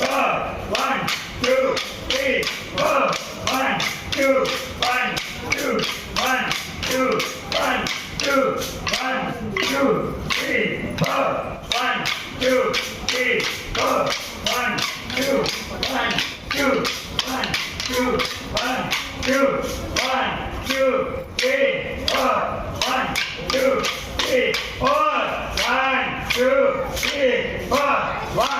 One, two, three, four. One,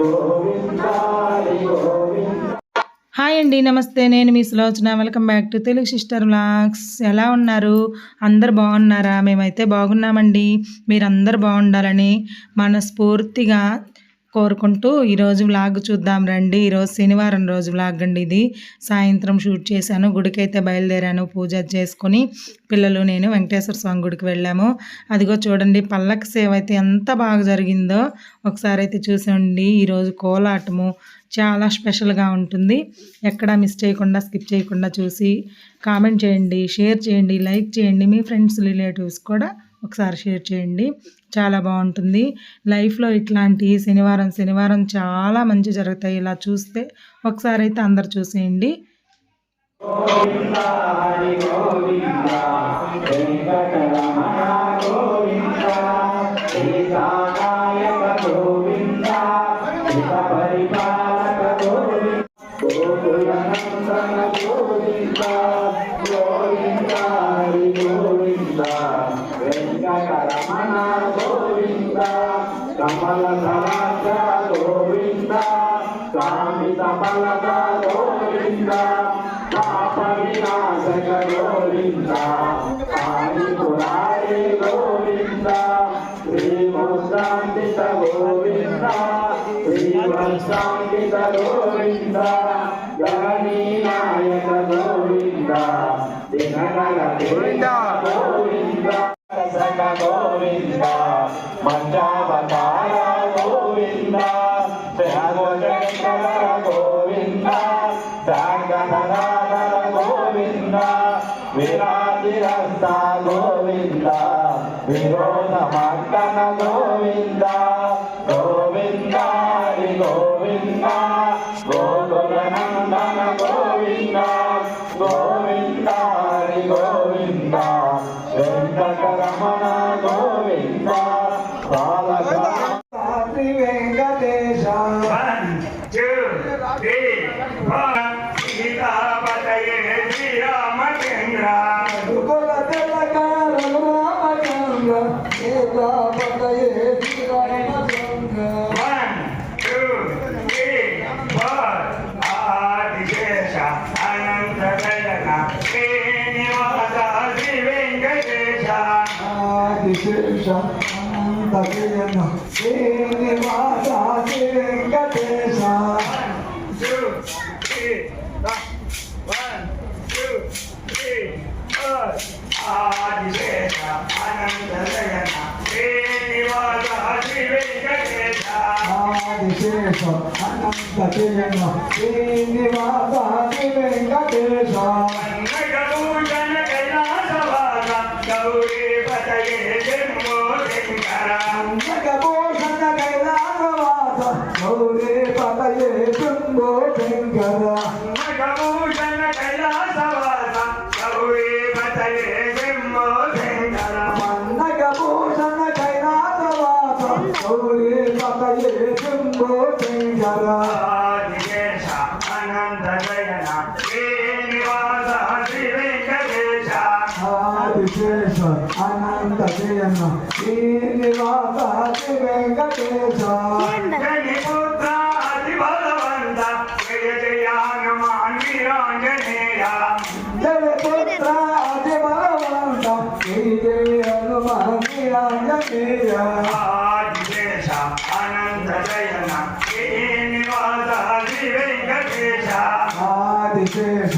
hi అండి నమస్తే. నేను మీ Sulochana. Welcome back to Telugu sister vlogs. ఎలా ఉన్నారు? అందరు బాగున్నారా? మేమైతే బాగున్నామండి. మీరందరు బాగుండాలని మనస్ఫూర్తిగా కోరుకుంటూ ఈరోజు వ్లాగ్ చూద్దాం రండి. ఈరోజు శనివారం రోజు వ్లాగ్ అండి ఇది. సాయంత్రం షూట్ చేశాను గుడికైతే బయలుదేరాను పూజ చేసుకొని పిల్లలు నేను వెంకటేశ్వర స్వామి గుడికి వెళ్ళాము. అదిగో చూడండి పల్లకి సేవ అయితే ఎంత బాగా జరిగిందో ఒకసారి అయితే చూసండి ఈరోజు కోలాటము చాలా స్పెషల్గా ఉంటుంది. ఎక్కడా మిస్ చేయకుండా స్కిప్ చేయకుండా చూసి కామెంట్ చేయండి షేర్ చేయండి లైక్ చేయండి. మీ ఫ్రెండ్స్ రిలేటివ్స్ కూడా ఒకసారి షేర్ చేయండి. చాలా బాగుంటుంది. లైఫ్లో ఇట్లాంటి శనివారం శనివారం చాలా మంచి జరుగుతాయి. ఇలా చూస్తే ఒకసారి అయితే అందరు చూసేయండి. గోవింద హరి తమల తలాక గోవింద స్వామి తమల గోవింద పాప వినాశక గోవింద త్యాగధర గోవింద విరాజిరస్త గోవింద విరోధ మర్దన గోవింద గోవింద గోవింద గోకులనందన గోవింద గోవింద హరి గోవింద వెంకటరమణ గోవింద బాలక శ్రీ వెంకటేశ Sí. かければ、君は誰めがけさ。ಶ್ರೀನಿವಾಸ ಶ್ರೀ ವೆಂಕಟೇಶ ಗಣಿಪುತ್ರ ಅತಿ ಭಗವಂತ ಜಯ ಜಯ ನಮ ವೀರಾಂಜನೇಯ ಗಣಿಪುತ್ರ ಅತಿ ಭಗವಂತ ಜಯ ಜಯ ನಮ ವೀರಾಂಜನೇಯ ಅನಂತ ಜಯನ ಶ್ರೀನಿವಾಸ ಶ್ರೀ ವೆಂಕಟೇಶ ಆದಿಶೇಷ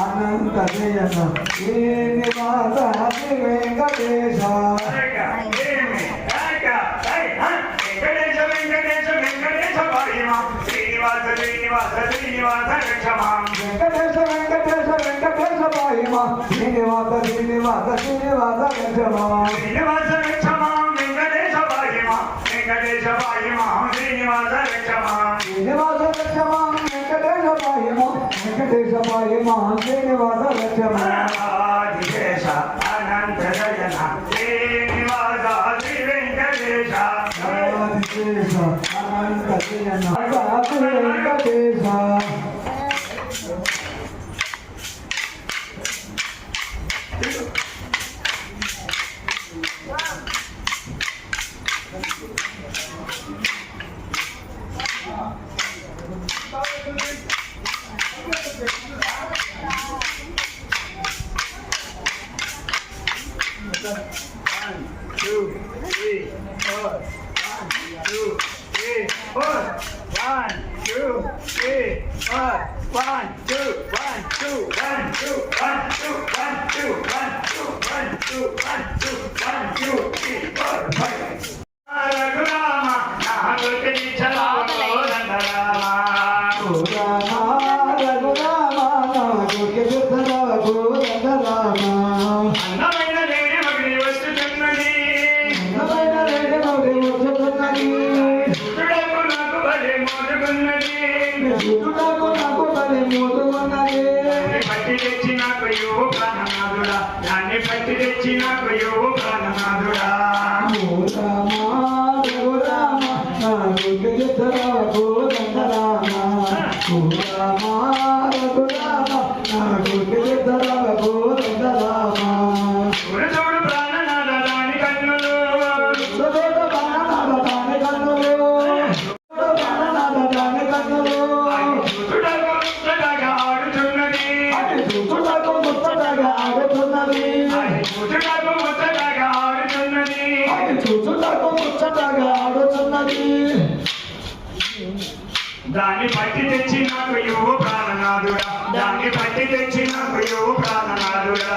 అనంత జయన శ్రీనివాస శ్రీ వెంకటేశ. శ్రీనివాస శ్రీనివాస శ్రీనివాస రక్షమా వెంకటేశ వెంకటేశ వెంకటేశ పాహిమా శ్రీనివాస శ్రీనివాస శ్రీనివాస రక్షమా శ్రీనివాస రక్షమా వెంకటేశ పాహిమా వెంకటేశ పాహిమా శ్రీనివాస రక్షమా శ్రీనివాస రక్షమా వెంకటేశమాయమో వెంకటేశమాయమో శ్రీనివాస లక్ష్మ రాజేశ అనంత Jayana Srinivasa Venkatesha. Venkatesha seven, one, two, three, four, one, two, three, four, one, two, three, four, one, two, one, two, one, two, one, two, one, two, one, two, one, two, one, two, one, two, three, four, five. Ragurama, Nahamurti Chalama, Ragurama, Ragurama, Ragurama, Ragurama, Ragurama, Ragurama, యువ ప్రాణనాథుడా దాన్ని పట్టి తెచ్చి నాకు యువ ప్రాణనాథుడా ఓ పట్టి తెచ్చిన ప్రియో ప్రాణనాథుడా. దాన్ని పట్టి తెచ్చిన ప్రియో ప్రాణనాథుడా.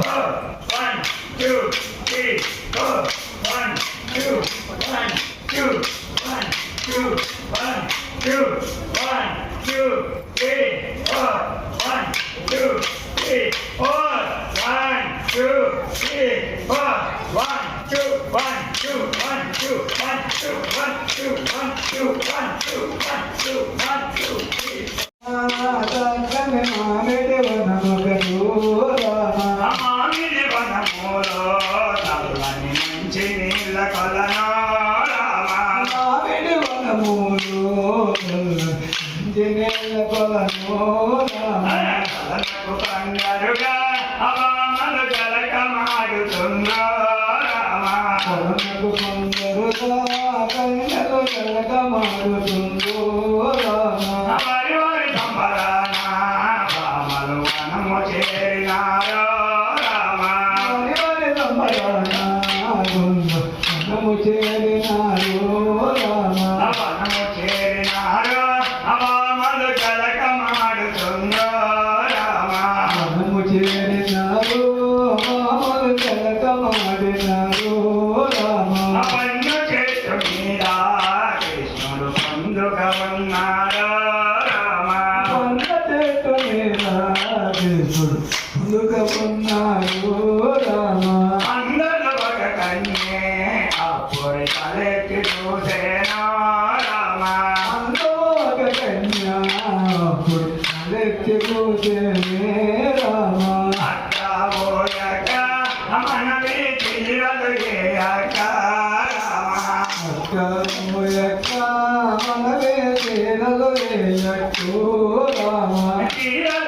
Oh! Oh, కృష్ణుడు ముందుక ఉన్నాడు రామ అందరూ ఒక కన్యే అప్పుడు తలెత్తి చూసేనో రామ అందులో ఒక కన్య అప్పుడు తలెత్తి కూర్చేనే రామ అట్టబోయక మనవి తీరలు ఏయక రామ అక్క యొక్క మనవే తేనలు రామ తీరలు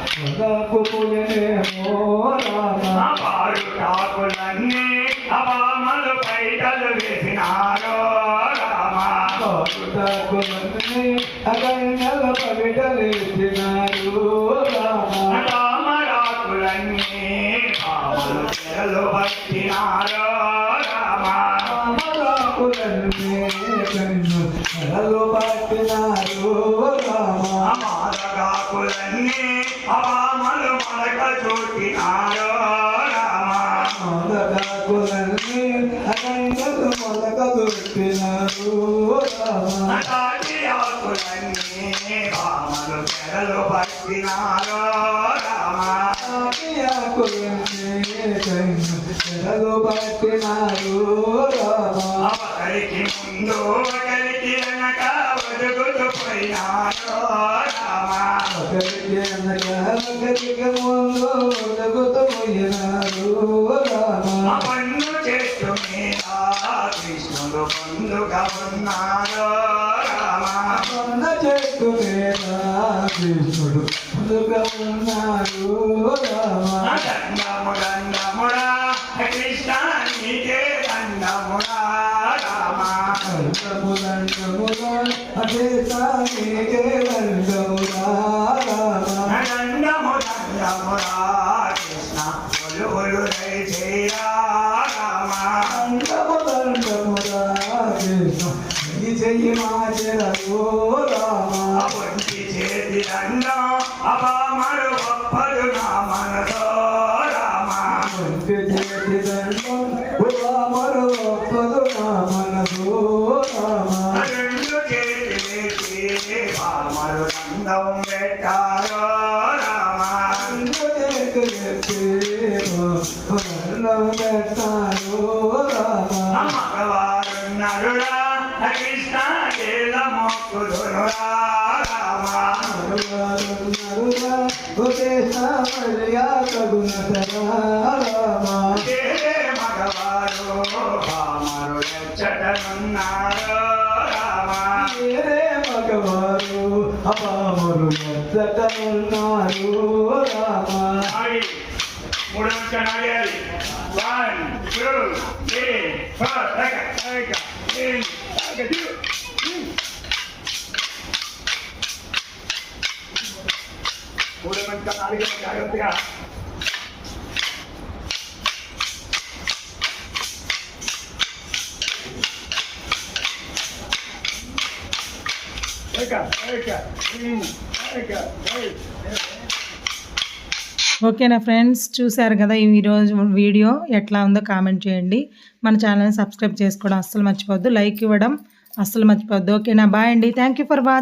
అనగాలు చెనేమో పోయేనేమో రామ వారు ఠాకులన్నీ అవామలు పైటలు వేసినారో రామ కాకులన్నీ అగైనల పవిటలేసినారు రామ రామరాకులన్నీ పాములు తెరలు పట్టినారో రామ రామరాకులన్నీ కన్ను కలలు పట్టినారు రామ అమారగాకులన్నీ పట్టినారు రామ ముందు ఒకరికి పన్ను చెట్టు మీద కృష్ణుడు పండుగ ఉన్నారో రామ చెట్టు మీద కృష్ణుడు ఉన్నాడు రామ కృష్ణ నీకే రామ താനേ വല്ലോ కేలే మగవారు పామరు ఎచ్చటనున్నారో రామ. మగవారు అపామరు ఎత్తటనున్నారు రామ. నాడి మూడు నిమిషాలు నాడేయాలి వన్ టూ త్రీ ఫోర్ రేఖ నాలుగు జాగ్రత్తగా ఓకేనా ఫ్రెండ్స్ చూశారు కదా ఈ ఈరోజు వీడియో ఎట్లా ఉందో కామెంట్ చేయండి. మన ఛానల్ని సబ్స్క్రైబ్ చేసుకోవడం అస్సలు మర్చిపోవద్దు లైక్ ఇవ్వడం అస్సలు మర్చిపోవద్దు. ఓకేనా బాయ్ అండి. Thank you for watch